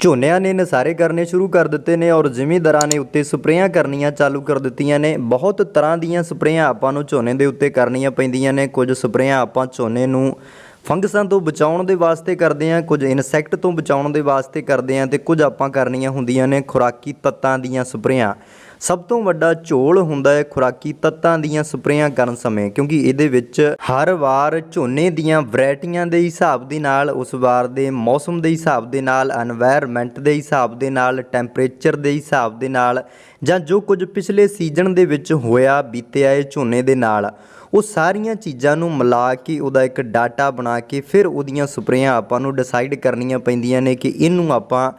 ਝੋਨਿਆਂ ਨੇ ਨਸਾਰੇ ਕਰਨੇ ਸ਼ੁਰੂ ਕਰ ਦਿੱਤੇ ਨੇ ਔਰ ਜ਼ਿਮੀਂਦਾਰਾਂ ਨੇ ਉੱਤੇ ਸਪਰੇਆਂ ਕਰਨੀਆਂ ਚਾਲੂ ਕਰ ਦਿੱਤੀਆਂ ਨੇ। ਬਹੁਤ ਤਰ੍ਹਾਂ ਦੀਆਂ ਸਪਰੇਆਂ ਆਪਾਂ ਨੂੰ ਝੋਨੇ ਦੇ ਉੱਤੇ ਕਰਨੀਆਂ ਪੈਂਦੀਆਂ ਨੇ। ਕੁਝ ਸਪਰੇਆਂ ਆਪਾਂ ਝੋਨੇ ਨੂੰ ਫੰਗਸਾਂ ਤੋਂ ਬਚਾਉਣ ਦੇ ਵਾਸਤੇ ਕਰਦੇ ਹਾਂ, ਕੁਝ ਇਨਸੈਕਟ ਤੋਂ ਬਚਾਉਣ ਦੇ ਵਾਸਤੇ ਕਰਦੇ ਹਾਂ ਤੇ ਕੁਝ ਆਪਾਂ ਕਰਨੀਆਂ ਹੁੰਦੀਆਂ ਨੇ। ਖੁਰਾਕੀ ਤੱਤਾਂ ਦੀਆਂ ਸਪਰੇਆਂ। ਸਭ ਤੋਂ ਵੱਡਾ ਝੋਲ ਹੁੰਦਾ ਹੈ ਖੁਰਾਕੀ ਤੱਤਾਂ ਦੀਆਂ ਸਪਰੇਆਂ ਕਰਨ ਸਮੇਂ, ਕਿਉਂਕਿ ਇਹਦੇ ਵਿੱਚ ਹਰ ਵਾਰ ਝੋਨੇ ਦੀਆਂ ਵੈਰਾਈਟੀਆਂ ਦੇ ਹਿਸਾਬ ਦੇ ਨਾਲ, ਉਸ ਵਾਰ ਦੇ ਮੌਸਮ ਦੇ ਹਿਸਾਬ ਦੇ ਨਾਲ এনवायरमेंट ਦੇ ਹਿਸਾਬ ਦੇ ਨਾਲ ਟੈਂਪਰੇਚਰ ਦੇ ਹਿਸਾਬ ਦੇ ਨਾਲ, ਜਾਂ ਜੋ ਕੁਝ ਪਿਛਲੇ ਸੀਜ਼ਨ ਦੇ ਵਿੱਚ ਹੋਇਆ, ਬੀਤਿਆ ਹੈ ਝੋਨੇ ਦੇ ਨਾਲ, ਉਹ ਸਾਰੀਆਂ ਚੀਜ਼ਾਂ ਨੂੰ ਮਿਲਾ ਕੇ ਉਹਦਾ ਇੱਕ ਡਾਟਾ ਬਣਾ ਕੇ ਫਿਰ ਉਹਦੀਆਂ ਸਪਰੇਆਂ ਆਪਾਂ ਨੂੰ ਡਿਸਾਈਡ ਕਰਨੀਆਂ ਪੈਂਦੀਆਂ ਨੇ ਕਿ ਇਹਨੂੰ ਆਪਾਂ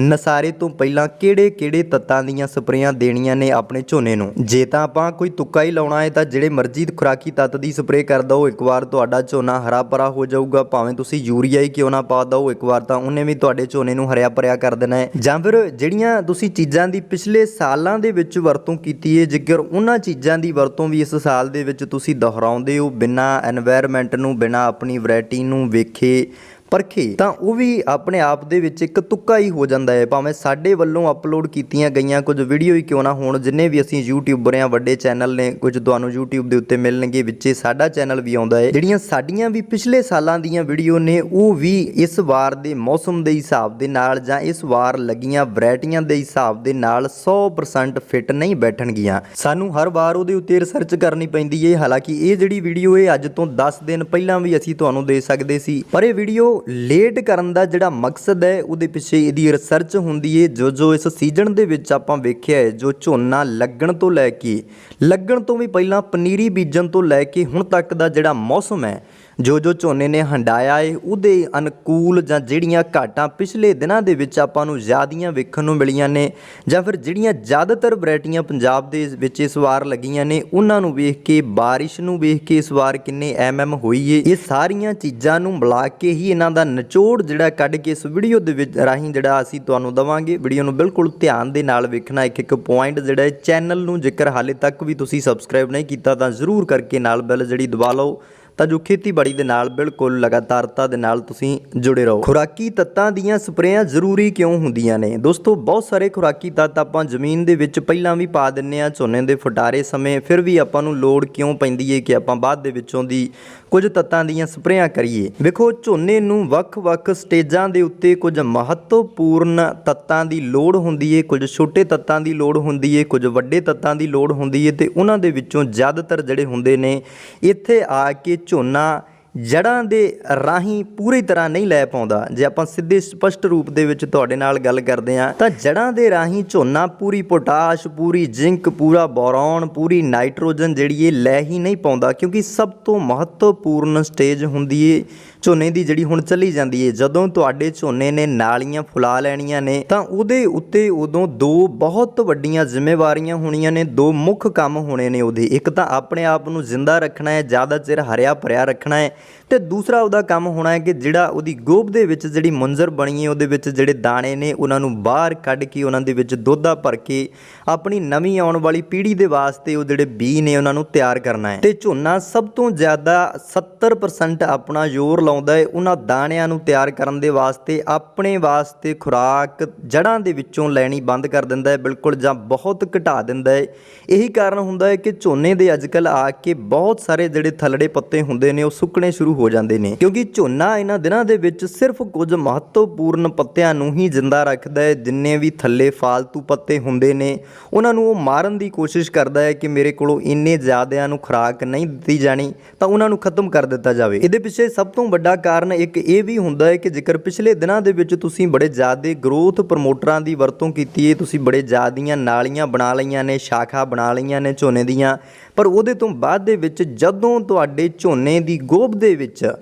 ਨਸਾਰੇ ਤੋਂ ਪਹਿਲਾਂ ਕਿਹੜੇ-ਕਿਹੜੇ ਤੱਤਾਂ ਦੀਆਂ ਸਪਰੇਆਂ ਦੇਣੀਆਂ ਨੇ ਆਪਣੇ ਝੋਨੇ ਨੂੰ? ਜੇ ਤਾਂ ਆਪਾਂ ਕੋਈ ਤੁੱਕਾ ਹੀ ਲਾਉਣਾ ਹੈ ਤਾਂ ਜਿਹੜੇ ਮਰਜ਼ੀ ਖੁਰਾਕੀ ਤੱਤ ਦੀ ਸਪਰੇਅ ਕਰ ਦਿਓ ਇੱਕ ਵਾਰ ਤੁਹਾਡਾ ਝੋਨਾ ਹਰਾ ਭਰਾ ਹੋ ਜਾਊਗਾ। ਭਾਵੇਂ ਤੁਸੀਂ ਯੂਰੀਆ ਹੀ ਕਿਉਂ ਨਾ ਪਾ ਦਿਓ ਇੱਕ ਵਾਰ ਤਾਂ ਉਹਨੇ ਵੀ ਤੁਹਾਡੇ ਝੋਨੇ ਨੂੰ ਹਰਿਆ ਭਰਿਆ ਕਰ ਦੇਣਾ ਹੈ। ਜਾਂ ਫਿਰ ਜਿਹੜੀਆਂ ਤੁਸੀਂ ਚੀਜ਼ਾਂ ਦੀ ਪਿਛਲੇ ਸਾਲਾਂ ਦੇ ਵਿੱਚ ਵਰਤੋਂ ਕੀਤੀ ਹੈ ਜੇਕਰ ਉਹਨਾਂ ਚੀਜ਼ਾਂ ਦੀ ਵਰਤੋਂ ਵੀ ਇਸ ਸਾਲ ਦੇ ਵਿੱਚ ਤੁਸੀਂ ਦੁਹਰਾਉਂਦੇ ਹੋ, ਬਿਨਾਂ এনवायरमेंट ਨੂੰ, ਬਿਨਾਂ ਆਪਣੀ ਵੈਰਾਈਟੀ ਨੂੰ ਵੇਖੇ ਪਰਖੇ, ਤਾਂ ਉਹ ਵੀ ਆਪਣੇ ਆਪ ਦੇ ਵਿੱਚ ਇੱਕ ਤੁੱਕਾ ਹੀ ਹੋ ਜਾਂਦਾ ਹੈ। ਭਾਵੇਂ ਸਾਡੇ ਵੱਲੋਂ ਅਪਲੋਡ ਕੀਤੀਆਂ ਗਈਆਂ ਕੁਝ ਵੀਡੀਓ ਹੀ ਕਿਉਂ ਨਾ ਹੋਣ, ਜਿੰਨੇ ਵੀ ਅਸੀਂ ਯੂਟਿਊਬਰ ਆ ਵੱਡੇ ਚੈਨਲ ਨੇ, ਕੁਝ ਤੁਹਾਨੂੰ YouTube ਦੇ ਉੱਤੇ ਮਿਲਣਗੇ, ਵਿੱਚੇ ਸਾਡਾ ਚੈਨਲ ਵੀ ਆਉਂਦਾ ਹੈ। ਜਿਹੜੀਆਂ ਸਾਡੀਆਂ ਵੀ ਪਿਛਲੇ ਸਾਲਾਂ ਦੀਆਂ ਵੀਡੀਓ ਨੇ, ਉਹ ਵੀ ਇਸ ਵਾਰ ਦੇ ਮੌਸਮ ਦੇ ਹਿਸਾਬ ਦੇ ਨਾਲ ਜਾਂ ਇਸ ਵਾਰ ਲੱਗੀਆਂ ਵੈਰਾਈਟੀਆਂ ਦੇ ਹਿਸਾਬ ਦੇ ਨਾਲ 100% ਫਿੱਟ ਨਹੀਂ ਬੈਠਣਗੀਆਂ। ਸਾਨੂੰ ਹਰ ਵਾਰ ਉਹਦੇ ਉੱਤੇ ਰਿਸਰਚ ਕਰਨੀ ਪੈਂਦੀ ਹੈ। ਹਾਲਾਂਕਿ ਇਹ ਜਿਹੜੀ ਵੀਡੀਓ ਹੈ, ਅੱਜ ਤੋਂ 10 ਦਿਨ ਪਹਿਲਾਂ ਵੀ ਅਸੀਂ ਤੁਹਾਨੂੰ ਦੇ ਸਕਦੇ ਸੀ, ਪਰ ਇਹ ਵੀਡੀਓ ਲੇਟ ਕਰਨ ਦਾ ਜਿਹੜਾ ਮਕਸਦ ਹੈ, ਉਹਦੇ ਪਿੱਛੇ ਇਹਦੀ ਰਿਸਰਚ ਹੁੰਦੀ ਹੈ ਜੋ ਜੋ ਇਸ ਸੀਜ਼ਨ ਦੇ ਵਿੱਚ ਆਪਾਂ ਵੇਖਿਆ ਹੈ ਜੋ ਝੋਨਾ ਲੱਗਣ ਤੋਂ ਲੈ ਕੇ, ਲੱਗਣ ਤੋਂ ਵੀ ਪਹਿਲਾਂ ਪਨੀਰੀ ਬੀਜਣ ਤੋਂ ਲੈ ਕੇ ਹੁਣ ਤੱਕ ਦਾ ਜਿਹੜਾ ਮੌਸਮ ਹੈ ਜੋ ਜੋ ਝੋਨੇ ਨੇ ਹੰਡਾਇਆ ਏ, ਉਹਦੇ ਅਨੁਕੂਲ ਜਾਂ ਜਿਹੜੀਆਂ ਘਾਟਾਂ ਪਿਛਲੇ ਦਿਨਾਂ ਦੇ ਵਿੱਚ ਆਪਾਂ ਨੂੰ ਜ਼ਿਆਦੀਆਂ ਵੇਖਣ ਨੂੰ ਮਿਲੀਆਂ ਨੇ, ਜਾਂ ਫਿਰ ਜਿਹੜੀਆਂ ਜ਼ਿਆਦਾਤਰ ਵੈਰਾਈਟੀਆਂ ਪੰਜਾਬ ਦੇ ਵਿੱਚ ਇਸ ਵਾਰ ਲੱਗੀਆਂ ਨੇ, ਉਹਨਾਂ ਨੂੰ ਵੇਖ ਕੇ, ਬਾਰਿਸ਼ ਨੂੰ ਵੇਖ ਕੇ ਇਸ ਵਾਰ ਕਿੰਨੇ ਐਮਐਮ ਹੋਈ ਏ। ਇਹ ਸਾਰੀਆਂ ਚੀਜ਼ਾਂ ਨੂੰ ਮਿਲਾ ਕੇ ਹੀ ਇਹਨਾਂ ਦਾ ਨਿਚੋੜ ਜਿਹੜਾ ਕੱਢ ਕੇ ਇਸ ਵੀਡੀਓ ਦੇ ਵਿੱਚ ਰਾਹੀਂ ਜਿਹੜਾ ਅਸੀਂ ਤੁਹਾਨੂੰ ਦਵਾਂਗੇ। ਵੀਡੀਓ ਨੂੰ ਬਿਲਕੁਲ ਧਿਆਨ ਦੇ ਨਾਲ ਵੇਖਣਾ ਇੱਕ ਇੱਕ ਪੁਆਇੰਟ ਜਿਹੜਾ ਹੈ ਚੈਨਲ ਨੂੰ ਜੇਕਰ ਹਾਲੇ ਤੱਕ ਵੀ ਤੁਸੀਂ ਸਬਸਕ੍ਰਾਈਬ ਨਹੀਂ ਕੀਤਾ ਤਾਂ ਜ਼ਰੂਰ ਕਰਕੇ ਨਾਲ ਬੈਲ ਜਿਹੜੀ ਦਬਾ ਲਓ। ਤਾਂ ਜੋ ਖੇਤੀਬਾੜੀ ਦੇ ਨਾਲ ਬਿਲਕੁਲ ਲਗਾਤਾਰਤਾ ਦੇ ਨਾਲ ਤੁਸੀਂ ਜੁੜੇ ਰਹੋ। ਖੁਰਾਕੀ ਤੱਤਾਂ ਦੀਆਂ ਸਪਰੇਆਂ ਜ਼ਰੂਰੀ ਕਿਉਂ ਹੁੰਦੀਆਂ ਨੇ? ਦੋਸਤੋ, ਬਹੁਤ ਸਾਰੇ ਖੁਰਾਕੀ ਤੱਤ ਆਪਾਂ ਜ਼ਮੀਨ ਦੇ ਵਿੱਚ ਪਹਿਲਾਂ ਵੀ ਪਾ ਦਿੰਨੇ ਆ ਝੋਨੇ ਦੇ ਫਟਾਰੇ ਸਮੇਂ। ਫਿਰ ਵੀ ਆਪਾਂ ਨੂੰ ਲੋੜ ਕਿਉਂ ਪੈਂਦੀ ਹੈ ਕਿ ਆਪਾਂ ਬਾਅਦ ਦੇ ਵਿੱਚੋਂ ਦੀ ਕੁਝ ਤੱਤਾਂ ਦੀਆਂ ਸਪਰੇਆਂ ਕਰੀਏ? ਵੇਖੋ, ਝੋਨੇ ਨੂੰ ਵੱਖ-ਵੱਖ ਸਟੇਜਾਂ ਦੇ ਉੱਤੇ ਕੁਝ ਮਹੱਤਵਪੂਰਨ ਤੱਤਾਂ ਦੀ ਲੋੜ ਹੁੰਦੀ ਹੈ ਕੁਝ ਛੋਟੇ ਤੱਤਾਂ ਦੀ ਲੋੜ ਹੁੰਦੀ ਹੈ ਕੁਝ ਵੱਡੇ ਤੱਤਾਂ ਦੀ ਲੋੜ ਹੁੰਦੀ ਹੈ ਤੇ ਉਹਨਾਂ ਦੇ ਵਿੱਚੋਂ ਜ਼ਿਆਦਾਤਰ ਜਿਹੜੇ ਹੁੰਦੇ ਨੇ, ਇੱਥੇ ਆ ਕੇ ਝੋਨਾ ਜੜਾਂ ਦੇ ਰਾਹੀਂ ਪੂਰੀ ਤਰ੍ਹਾਂ ਨਹੀਂ ਲੈ ਪਾਉਂਦਾ। ਜੇ ਆਪਾਂ ਸਿੱਧੇ ਸਪਸ਼ਟ ਰੂਪ ਦੇ ਵਿੱਚ ਤੁਹਾਡੇ ਨਾਲ ਗੱਲ ਕਰਦੇ ਹਾਂ, ਤਾਂ ਜੜਾਂ ਦੇ ਰਾਹੀਂ ਝੋਨਾ ਪੂਰੀ ਪੋਟਾਸ਼, ਪੂਰੀ ਜ਼ਿੰਕ, ਪੂਰਾ ਬੋਰੌਨ, ਪੂਰੀ ਨਾਈਟ੍ਰੋਜਨ ਜਿਹੜੀ ਇਹ ਲੈ ਹੀ ਨਹੀਂ ਪਾਉਂਦਾ, ਕਿਉਂਕਿ ਸਭ ਤੋਂ ਮਹੱਤਵਪੂਰਨ ਸਟੇਜ ਹੁੰਦੀ ਏ ਝੋਨੇ ਦੀ ਜਿਹੜੀ ਹੁਣ ਚੱਲੀ ਜਾਂਦੀ ਹੈ ਜਦੋਂ ਤੁਹਾਡੇ ਝੋਨੇ ਨੇ ਨਾਲੀਆਂ ਫੁਲਾ ਲੈਣੀਆਂ ਨੇ, ਤਾਂ ਉਹਦੇ ਉੱਤੇ ਉਦੋਂ ਦੋ ਬਹੁਤ ਵੱਡੀਆਂ ਜ਼ਿੰਮੇਵਾਰੀਆਂ ਹੋਣੀਆਂ ਨੇ, ਦੋ ਮੁੱਖ ਕੰਮ ਹੋਣੇ ਨੇ ਉਹਦੇ। ਇੱਕ ਤਾਂ ਆਪਣੇ ਆਪ ਨੂੰ ਜ਼ਿੰਦਾ ਰੱਖਣਾ ਹੈ ਜ਼ਿਆਦਾ ਚਿਰ ਹਰਿਆ ਭਰਿਆ ਰੱਖਣਾ ਹੈ ਤੇ ਦੂਸਰਾ ਉਹਦਾ ਕੰਮ ਹੋਣਾ ਹੈ ਕਿ ਜਿਹੜਾ ਉਹਦੀ ਗੋਭ ਦੇ ਵਿੱਚ ਜਿਹੜੀ ਮੁੰਜ਼ਰ ਬਣੀ ਹੈ ਉਹਦੇ ਵਿੱਚ ਜਿਹੜੇ ਦਾਣੇ ਨੇ, ਉਹਨਾਂ ਨੂੰ ਬਾਹਰ ਕੱਢ ਕੇ, ਉਹਨਾਂ ਦੇ ਵਿੱਚ ਦੁੱਧਾ ਭਰ ਕੇ, ਆਪਣੀ ਨਵੀਂ ਆਉਣ ਵਾਲੀ ਪੀੜ੍ਹੀ ਦੇ ਵਾਸਤੇ ਉਹ ਜਿਹੜੇ ਬੀ ਨੇ, ਉਹਨਾਂ ਨੂੰ ਤਿਆਰ ਕਰਨਾ ਹੈ ਤੇ ਝੋਨਾ ਸਭ ਤੋਂ ਜ਼ਿਆਦਾ 70% ਆਪਣਾ ਜ਼ੋਰ ਲਾਉਂਦਾ ਹੈ ਉਹਨਾਂ ਦਾਣਿਆਂ ਨੂੰ ਤਿਆਰ ਕਰਨ ਦੇ ਵਾਸਤੇ, ਆਪਣੇ ਵਾਸਤੇ ਖੁਰਾਕ ਜੜਾਂ ਦੇ ਵਿੱਚੋਂ ਲੈਣੀ ਬੰਦ ਕਰ ਦਿੰਦਾ ਹੈ ਬਿਲਕੁਲ ਜਾਂ ਬਹੁਤ ਘਟਾ ਦਿੰਦਾ ਹੈ ਇਹੀ ਕਾਰਨ ਹੁੰਦਾ ਹੈ ਕਿ ਝੋਨੇ ਦੇ ਅੱਜਕੱਲ ਆ ਕੇ ਬਹੁਤ ਸਾਰੇ ਜਿਹੜੇ ਥੱਲੜੇ ਪੱਤੇ ਹੁੰਦੇ ਨੇ, ਉਹ ਸੁੱਕਣੇ ਸ਼ੁਰੂ ਹੋ ਜਾਂਦੇ ਨੇ। ਕਿਉਂਕਿ ਝੋਨਾ ਇਹਨਾਂ ਦਿਨਾਂ ਦੇ ਵਿੱਚ ਸਿਰਫ ਕੁਝ ਮਹੱਤਵਪੂਰਨ ਪੱਤਿਆਂ ਨੂੰ ਹੀ ਜਿੰਦਾ ਰੱਖਦਾ ਹੈ ਜਿੰਨੇ ਵੀ ਥੱਲੇ ਫਾਲਤੂ ਪੱਤੇ ਹੁੰਦੇ ਨੇ, ਉਹਨਾਂ ਨੂੰ ਉਹ ਮਾਰਨ ਦੀ ਕੋਸ਼ਿਸ਼ ਕਰਦਾ ਹੈ ਕਿ ਮੇਰੇ ਕੋਲੋਂ ਇੰਨੇ ਜ਼ਿਆਦਿਆਂ ਨੂੰ ਖੁਰਾਕ ਨਹੀਂ ਦਿੱਤੀ ਜਾਣੀ, ਤਾਂ ਉਹਨਾਂ ਨੂੰ ਖਤਮ ਕਰ ਦਿੱਤਾ ਜਾਵੇ। ਇਹਦੇ ਪਿੱਛੇ ਸਭ ਤੋਂ ਵੱਡਾ ਕਾਰਨ ਇੱਕ ਇਹ ਵੀ ਹੁੰਦਾ ਹੈ ਕਿ ਜੇਕਰ ਪਿਛਲੇ ਦਿਨਾਂ ਦੇ ਵਿੱਚ ਤੁਸੀਂ ਬੜੇ ਜ਼ਿਆਦਾ ਗਰੋਥ ਪ੍ਰਮੋਟਰਾਂ ਦੀ ਵਰਤੋਂ ਕੀਤੀ ਹੈ ਤੁਸੀਂ ਬੜੇ ਜ਼ਿਆਦੀਆਂ ਨਾਲੀਆਂ ਬਣਾ ਲਈਆਂ ਨੇ, ਸ਼ਾਖਾ ਬਣਾ ਲਈਆਂ ਨੇ ਝੋਨੇ ਦੀਆਂ, ਪਰ ਉਹਦੇ ਤੋਂ ਬਾਅਦ ਦੇ ਵਿੱਚ ਜਦੋਂ ਤੁਹਾਡੇ ਝੋਨੇ ਦੀ ਗੋਭ ਦੇ ਵਿੱਚ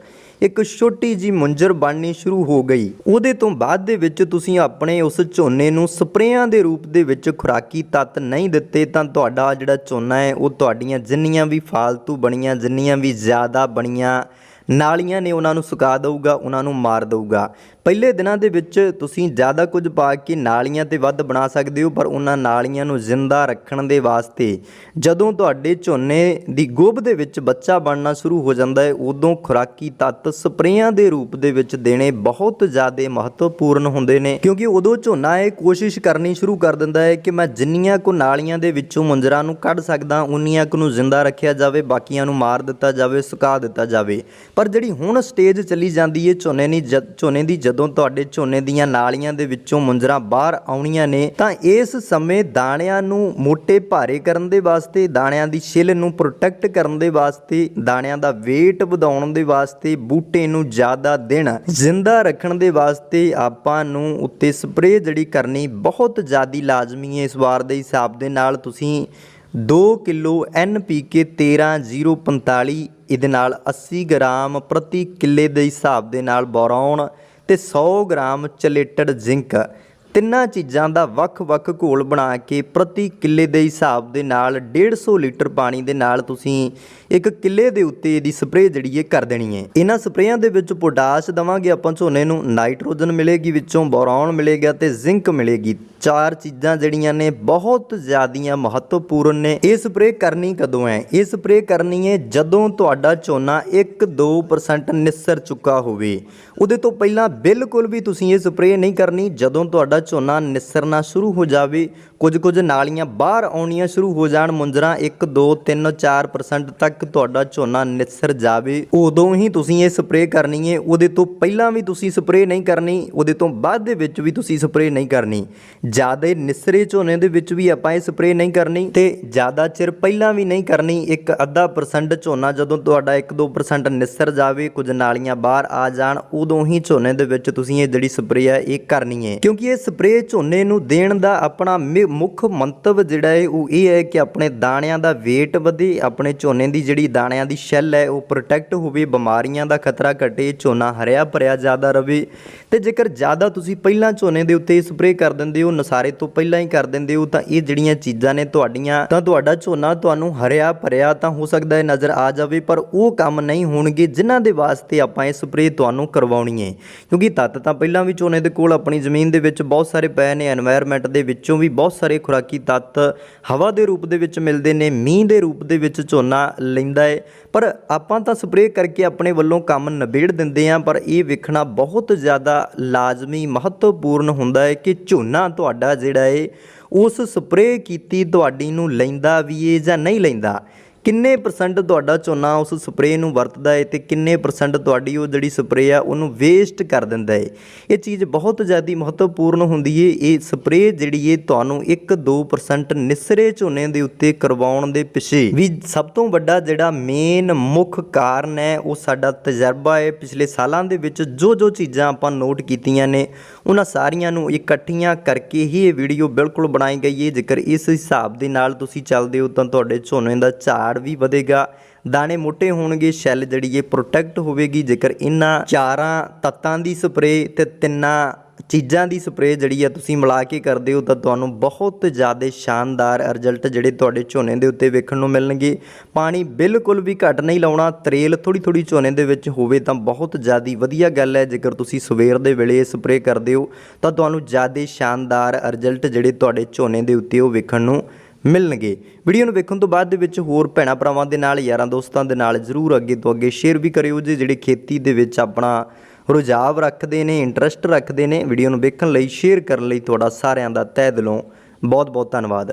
ਇੱਕ ਛੋਟੀ ਜੀ ਮੁੰਜਰ ਬਣਨੀ ਸ਼ੁਰੂ ਹੋ ਗਈ, ਉਹਦੇ ਤੋਂ ਬਾਅਦ ਦੇ ਵਿੱਚ ਤੁਸੀਂ ਆਪਣੇ ਉਸ ਝੋਨੇ ਨੂੰ ਸਪਰੇਆਂ ਦੇ ਰੂਪ ਦੇ ਵਿੱਚ ਖੁਰਾਕੀ ਤੱਤ ਨਹੀਂ ਦਿੱਤੇ, ਤਾਂ ਤੁਹਾਡਾ ਜਿਹੜਾ ਝੋਨਾ ਹੈ, ਉਹ ਤੁਹਾਡੀਆਂ ਜਿੰਨੀਆਂ ਵੀ ਫਾਲਤੂ ਬਣੀਆਂ, ਜਿੰਨੀਆਂ ਵੀ ਜ਼ਿਆਦਾ ਬਣੀਆਂ ਨਾਲੀਆਂ ਨੇ ਉਹਨਾਂ ਨੂੰ ਸੁਕਾ ਦਊਗਾ ਉਹਨਾਂ ਨੂੰ ਮਾਰ ਦਊਗਾ। ਪਹਿਲੇ ਦਿਨਾਂ ਦੇ ਵਿੱਚ ਤੁਸੀਂ ਜ਼ਿਆਦਾ ਕੁਝ ਪਾ ਕੇ ਨਾਲੀਆਂ ਤੇ ਵੱਧ ਬਣਾ ਸਕਦੇ ਹੋ, ਪਰ ਉਹਨਾਂ ਨਾਲੀਆਂ ਨੂੰ ਜ਼ਿੰਦਾ ਰੱਖਣ ਦੇ ਵਾਸਤੇ ਜਦੋਂ ਤੁਹਾਡੇ ਝੋਨੇ ਦੀ ਗੋਭ ਦੇ ਵਿੱਚ ਬੱਚਾ ਬਣਨਾ ਸ਼ੁਰੂ ਹੋ ਜਾਂਦਾ ਹੈ, ਉਦੋਂ ਖੁਰਾਕੀ ਤੱਤ ਸਪਰੇਆਂ ਦੇ ਰੂਪ ਦੇ ਵਿੱਚ ਦੇਣੇ ਬਹੁਤ ਜ਼ਿਆਦਾ ਮਹੱਤਵਪੂਰਨ ਹੁੰਦੇ ਨੇ, ਕਿਉਂਕਿ ਉਦੋਂ ਝੋਨਾ ਇਹ ਕੋਸ਼ਿਸ਼ ਕਰਨੀ ਸ਼ੁਰੂ ਕਰ ਦਿੰਦਾ ਹੈ ਕਿ ਮੈਂ ਜਿੰਨੀਆਂ ਕੁ ਨਾਲੀਆਂ ਦੇ ਵਿੱਚੋਂ ਮੁੰਜਰਾਂ ਨੂੰ ਕੱਢ ਸਕਦਾ, ਉਨੀਆਂ ਕੁ ਨੂੰ ਜ਼ਿੰਦਾ ਰੱਖਿਆ ਜਾਵੇ, ਬਾਕੀਆਂ ਨੂੰ ਮਾਰ ਦਿੱਤਾ ਜਾਵੇ, ਸੁਕਾ ਦਿੱਤਾ ਜਾਵੇ। ਪਰ ਜਿਹੜੀ ਹੁਣ ਸਟੇਜ ਚੱਲੀ ਜਾਂਦੀ ਹੈ, ਝੋਨੇ ਦੀ ਜਦ- ਝੋਨੇ ਦੀ ਜਦੋਂ ਤੁਹਾਡੇ ਝੋਨੇ ਦੀਆਂ ਨਾਲੀਆਂ ਦੇ ਵਿੱਚੋਂ ਮੁੰਜਰਾਂ ਬਾਹਰ ਆਉਣੀਆਂ ਨੇ, ਤਾਂ ਇਸ ਸਮੇਂ ਦਾਣਿਆਂ ਨੂੰ ਮੋٹے ਭਾਰੇ ਕਰਨ ਦੇ ਵਾਸਤੇ, ਦਾਣਿਆਂ ਦੀ ਛਿੱਲ ਨੂੰ ਪ੍ਰੋਟੈਕਟ ਕਰਨ ਦੇ ਵਾਸਤੇ, ਦਾਣਿਆਂ ਦਾ weight ਵਧਾਉਣ ਦੇ ਵਾਸਤੇ, ਬੂਟੇ ਨੂੰ ਜ਼ਿਆਦਾ ਦਿਨ ਜ਼ਿੰਦਾ ਰੱਖਣ ਦੇ ਵਾਸਤੇ ਆਪਾਂ ਨੂੰ ਉੱਤੇ ਸਪਰੇਅ ਜਿਹੜੀ ਕਰਨੀ ਬਹੁਤ ਜ਼ਿਆਦੀ ਲਾਜ਼ਮੀ ਹੈ। ਇਸ ਵਾਰ ਦੇ ਹਿਸਾਬ ਦੇ ਨਾਲ ਤੁਸੀਂ 2 ਕਿਲੋ NPK 13045 ਇਹਦੇ ਨਾਲ 80 ਗ੍ਰਾਮ ਪ੍ਰਤੀ ਕਿੱਲੇ ਦੇ ਹਿਸਾਬ ਦੇ ਨਾਲ ਬੋਰੌਨ ਤੇ 100 ਗ੍ਰਾਮ ਚਲੇਟਡ ਜ਼ਿੰਕ ਤਿੰਨਾਂ ਚੀਜ਼ਾਂ ਦਾ ਵੱਖ-ਵੱਖ ਘੋਲ ਬਣਾ ਕੇ ਪ੍ਰਤੀ ਕਿੱਲੇ ਦੇ ਹਿਸਾਬ ਦੇ ਨਾਲ 150 ਲੀਟਰ ਪਾਣੀ ਦੇ ਨਾਲ ਤੁਸੀਂ ਇੱਕ ਕਿੱਲੇ ਦੇ ਉੱਤੇ ਇਹਦੀ ਸਪਰੇਅ ਜਿਹੜੀ ਹੈ ਕਰ ਦੇਣੀ ਹੈ। ਇਹਨਾਂ ਸਪਰੇਆਂ ਦੇ ਵਿੱਚ ਪੋਟਾਸ਼ ਦਵਾਂਗੇ ਆਪਾਂ ਝੋਨੇ ਨੂੰ, ਨਾਈਟ੍ਰੋਜਨ ਮਿਲੇਗੀ ਵਿੱਚੋਂ, ਬੋਰੌਨ ਮਿਲੇਗਾ ਤੇ ਜ਼ਿੰਕ ਮਿਲੇਗੀ। ਚਾਰ ਚੀਜ਼ਾਂ ਜਿਹੜੀਆਂ ਨੇ ਬਹੁਤ ਜ਼ਿਆਦੀਆਂ ਮਹੱਤਵਪੂਰਨ ਨੇ। ਇਹ ਸਪਰੇਅ ਕਰਨੀ ਕਦੋਂ ਹੈ? ਇਹ ਸਪਰੇਅ ਕਰਨੀ ਹੈ ਜਦੋਂ ਤੁਹਾਡਾ ਝੋਨਾ 1-2% ਨਿਸਰ ਚੁੱਕਾ ਹੋਵੇ। ਉਹਦੇ ਤੋਂ ਪਹਿਲਾਂ ਬਿਲਕੁਲ ਵੀ ਤੁਸੀਂ ਇਹ ਸਪਰੇਅ ਨਹੀਂ ਕਰਨੀ। ਜਦੋਂ ਤੁਹਾਡਾ ਝੋਨਾ ਨਿਸਰਨਾ ਸ਼ੁਰੂ ਹੋ ਜਾਵੇ। ਕੁਝ ਕੁਝ ਨਾਲੀਆਂ ਬਾਹਰ ਆਉਣੀਆਂ ਸ਼ੁਰੂ ਹੋ ਜਾਣ। ਮੁੰਜਰਾ 1 2 3 4% ਤੱਕ ਤੁਹਾਡਾ ਝੋਨਾ ਨਿਸਰ ਜਾਵੇ। ਉਦੋਂ ਹੀ ਤੁਸੀਂ ਇਹ ਸਪਰੇਅ ਕਰਨੀ ਹੈ ਉਹਦੇ ਤੋਂ ਪਹਿਲਾਂ ਵੀ ਤੁਸੀਂ ਸਪਰੇਅ ਨਹੀਂ ਕਰਨੀ। ਉਹਦੇ ਤੋਂ ਬਾਅਦ ਦੇ ਵਿੱਚ ਵੀ ਤੁਸੀਂ ਸਪਰੇਅ ਨਹੀਂ ਕਰਨੀ। ਜ਼ਿਆਦਾ ਨਿਸਰੇ ਝੋਨੇ ਦੇ ਵਿੱਚ ਵੀ ਆਪਾਂ ਇਹ ਸਪਰੇਅ ਨਹੀਂ ਕਰਨੀ ਤੇ ਜ਼ਿਆਦਾ ਚਿਰ ਪਹਿਲਾਂ ਵੀ ਨਹੀਂ ਕਰਨੀ। ਇੱਕ ਅੱਧਾ ਪਰਸੈਂਟ ਝੋਨਾ ਜਦੋਂ ਤੁਹਾਡਾ 1-2% ਨਿਸਰ ਜਾਵੇ, ਕੁਝ ਨਾਲੀਆਂ ਬਾਹਰ ਆ ਜਾਣ, ਉਦੋਂ ਹੀ ਝੋਨੇ ਦੇ ਵਿੱਚ ਤੁਸੀਂ ਇਹ ਜਿਹੜੀ ਸਪਰੇਅ ਹੈ ਇਹ ਕਰਨੀ ਹੈ ਕਿਉਂਕਿ ਇਹ ਸਪਰੇਅ ਝੋਨੇ ਨੂੰ ਦੇਣ ਦਾ ਆਪਣਾ ਮਿ- ਮੁੱਖ ਮੰਤਵ ਜਿਹੜਾ ਹੈ ਉਹ ਇਹ ਹੈ ਕਿ ਆਪਣੇ ਦਾਣਿਆਂ ਦਾ weight ਵਧੇ, ਆਪਣੇ ਝੋਨੇ ਦੀ ਜਿਹੜੀ ਦਾਣਿਆਂ ਦੀ ਸ਼ੈੱਲ ਹੈ, ਉਹ ਪ੍ਰੋਟੈਕਟ ਹੋਵੇ, ਬਿਮਾਰੀਆਂ ਦਾ ਖਤਰਾ ਘਟੇ, ਝੋਨਾ ਹਰਿਆ ਭਰਿਆ ਜ਼ਿਆਦਾ ਰਵੇ। ਤੇ ਜੇਕਰ ਜ਼ਿਆਦਾ ਤੁਸੀਂ ਪਹਿਲਾਂ ਝੋਨੇ ਦੇ ਉੱਤੇ ਸਪਰੇਅ ਕਰ ਦਿੰਦੇ ਹੋ, ਨਸਾਰੇ ਤੋਂ ਪਹਿਲਾਂ ਹੀ ਕਰ ਦਿੰਦੇ ਹੋ, ਤਾਂ ਇਹ ਜਿਹੜੀਆਂ ਚੀਜ਼ਾਂ ਨੇ ਤੁਹਾਡੀਆਂ, ਤਾਂ ਤੁਹਾਡਾ ਝੋਨਾ ਤੁਹਾਨੂੰ ਹਰਿਆ ਭਰਿਆ ਤਾਂ ਹੋ ਸਕਦਾ ਹੈ, ਨਜ਼ਰ ਆ ਜਾਵੇ, ਪਰ ਉਹ ਕੰਮ ਨਹੀਂ ਹੋਣਗੇ ਜਿਨ੍ਹਾਂ ਦੇ ਵਾਸਤੇ ਆਪਾਂ ਇਹ ਸਪਰੇਅ ਤੁਹਾਨੂੰ ਕਰਵਾਉਣੀ ਹੈ। ਕਿਉਂਕਿ ਤੱਤ ਤਾਂ ਪਹਿਲਾਂ ਵੀ ਝੋਨੇ ਦੇ ਕੋਲ ਆਪਣੀ ਜ਼ਮੀਨ ਦੇ ਵਿੱਚ ਬਹੁਤ ਬਹੁਤ ਸਾਰੇ ਪਏ ਨੇ এনवायरमेंट ਦੇ ਵਿੱਚੋਂ ਵੀ ਬਹੁਤ ਸਾਰੇ ਖੁਰਾਕੀ ਤੱਤ ਹਵਾ ਦੇ ਰੂਪ ਦੇ ਵਿੱਚ ਮਿਲਦੇ ਨੇ, ਮੀਂਹ ਦੇ ਰੂਪ ਦੇ ਵਿੱਚ ਝੋਨਾ ਲੈਂਦਾ ਹੈ ਪਰ ਆਪਾਂ ਤਾਂ ਸਪਰੇਅ ਕਰਕੇ ਆਪਣੇ ਵੱਲੋਂ ਕੰਮ ਨਿਬੇੜ ਦਿੰਦੇ ਆ ਪਰ ਇਹ ਵੇਖਣਾ ਬਹੁਤ ਜ਼ਿਆਦਾ ਲਾਜ਼ਮੀ, ਮਹੱਤਵਪੂਰਨ ਹੁੰਦਾ ਹੈ ਕਿ ਝੋਨਾ ਤੁਹਾਡਾ ਜਿਹੜਾ ਹੈ ਉਸ ਸਪਰੇਅ ਕੀਤੀ ਤੁਹਾਡੀ ਨੂੰ ਲੈਂਦਾ ਵੀ ਏ ਜਾਂ ਨਹੀਂ ਲੈਂਦਾ। ਕਿੰਨੇ ਪਰਸੈਂਟ ਤੁਹਾਡਾ ਝੋਨਾ ਉਸ ਸਪਰੇਅ ਨੂੰ ਵਰਤਦਾ ਹੈ ਤੇ ਕਿੰਨੇ ਪਰਸੈਂਟ ਤੁਹਾਡੀ ਉਹ ਜਿਹੜੀ ਸਪਰੇਅ ਆ ਉਹਨੂੰ ਵੇਸਟ ਕਰ ਦਿੰਦਾ ਹੈ ਇਹ ਚੀਜ਼ ਬਹੁਤ ਜ਼ਿਆਦਾ ਮਹੱਤਵਪੂਰਨ ਹੁੰਦੀ ਹੈ ਇਹ ਸਪਰੇਅ ਜਿਹੜੀ ਹੈ ਤੁਹਾਨੂੰ 1-2% ਨਿਸਰੇ ਝੋਨੇ ਦੇ ਉੱਤੇ ਕਰਵਾਉਣ ਦੇ ਪਿੱਛੇ ਵੀ ਸਭ ਤੋਂ ਵੱਡਾ ਜਿਹੜਾ ਮੇਨ ਮੁੱਖ ਕਾਰਨ ਹੈ, ਉਹ ਸਾਡਾ ਤਜਰਬਾ ਹੈ ਪਿਛਲੇ ਸਾਲਾਂ ਦੇ ਵਿੱਚ ਜੋ ਜੋ ਚੀਜ਼ਾਂ ਆਪਾਂ ਨੋਟ ਕੀਤੀਆਂ ਨੇ, ਉਹਨਾਂ ਸਾਰੀਆਂ ਨੂੰ ਇਕੱਠੀਆਂ ਕਰਕੇ ਹੀ ਇਹ ਵੀਡੀਓ ਬਿਲਕੁਲ ਬਣਾਈ ਗਈ ਹੈ ਜੇਕਰ ਇਸ ਹਿਸਾਬ ਦੇ ਨਾਲ ਤੁਸੀਂ ਚੱਲਦੇ ਹੋ, ਤਾਂ ਤੁਹਾਡੇ ਝੋਨੇ ਦਾ ਝਾੜ ਵੀ ਵਧੇਗਾ। ਦਾਣੇ ਮੋٹے ਹੋਣਗੇ, ਸ਼ੈੱਲ ਜਿਹੜੀ ਇਹ ਪ੍ਰੋਟੈਕਟ ਹੋਵੇਗੀ। ਜੇਕਰ ਇਹਨਾਂ ਚਾਰਾਂ ਤੱਤਾਂ ਦੀ ਸਪਰੇਅ ਤੇ ਤਿੰਨਾਂ ਚੀਜ਼ਾਂ ਦੀ ਸਪਰੇਅ ਜਿਹੜੀ ਆ ਤੁਸੀਂ ਮਿਲਾ ਕੇ ਕਰਦੇ ਹੋ, ਤਾਂ ਤੁਹਾਨੂੰ ਬਹੁਤ ਜ਼ਿਆਦਾ ਸ਼ਾਨਦਾਰ ਰਿਜ਼ਲਟ ਜਿਹੜੇ ਤੁਹਾਡੇ ਝੋਨੇ ਦੇ ਉੱਤੇ ਵੇਖਣ ਨੂੰ ਮਿਲਣਗੇ। ਪਾਣੀ ਬਿਲਕੁਲ ਵੀ ਘੱਟ ਨਹੀਂ ਲਾਉਣਾ, ਤਰੇਲ ਥੋੜੀ ਥੋੜੀ ਝੋਨੇ ਦੇ ਵਿੱਚ ਹੋਵੇ ਤਾਂ ਬਹੁਤ ਜ਼ਿਆਦਾ ਵਧੀਆ ਗੱਲ ਹੈ। ਜੇਕਰ ਤੁਸੀਂ ਸਵੇਰ ਦੇ ਵੇਲੇ ਇਹ ਸਪਰੇਅ ਕਰਦੇ ਹੋ, ਤਾਂ ਤੁਹਾਨੂੰ ਜ਼ਿਆਦਾ ਸ਼ਾਨਦਾਰ ਰਿਜ਼ਲਟ ਜਿਹੜੇ ਤੁਹਾਡੇ ਝੋਨੇ ਦੇ ਉੱਤੇ ਉਹ ਵੇਖਣ ਨੂੰ ਮਿਲਣਗੇ। ਵੀਡੀਓ ਨੂੰ ਵੇਖਣ ਤੋਂ ਬਾਅਦ ਦੇ ਵਿੱਚ ਹੋਰ ਭੈਣਾ ਭਰਾਵਾਂ ਦੇ ਨਾਲ, ਯਾਰਾਂ ਦੋਸਤਾਂ ਦੇ ਨਾਲ ਜਰੂਰ ਅੱਗੇ ਤੋਂ ਅੱਗੇ ਸ਼ੇਅਰ ਵੀ ਕਰਿਓ ਜੇ, ਜਿਹੜੇ ਖੇਤੀ ਦੇ ਵਿੱਚ ਆਪਣਾ ਰੁਝਾਵ ਰੱਖਦੇ ਨੇ ਇੰਟਰਸਟ ਰੱਖਦੇ ਨੇ। ਵੀਡੀਓ ਨੂੰ ਵੇਖਣ ਲਈ ਸ਼ੇਅਰ ਕਰਨ ਲਈ ਤੁਹਾਡਾ ਸਾਰਿਆਂ ਦਾ ਤਹਿ ਦਿਲੋਂ ਬਹੁਤ ਬਹੁਤ ਧੰਨਵਾਦ।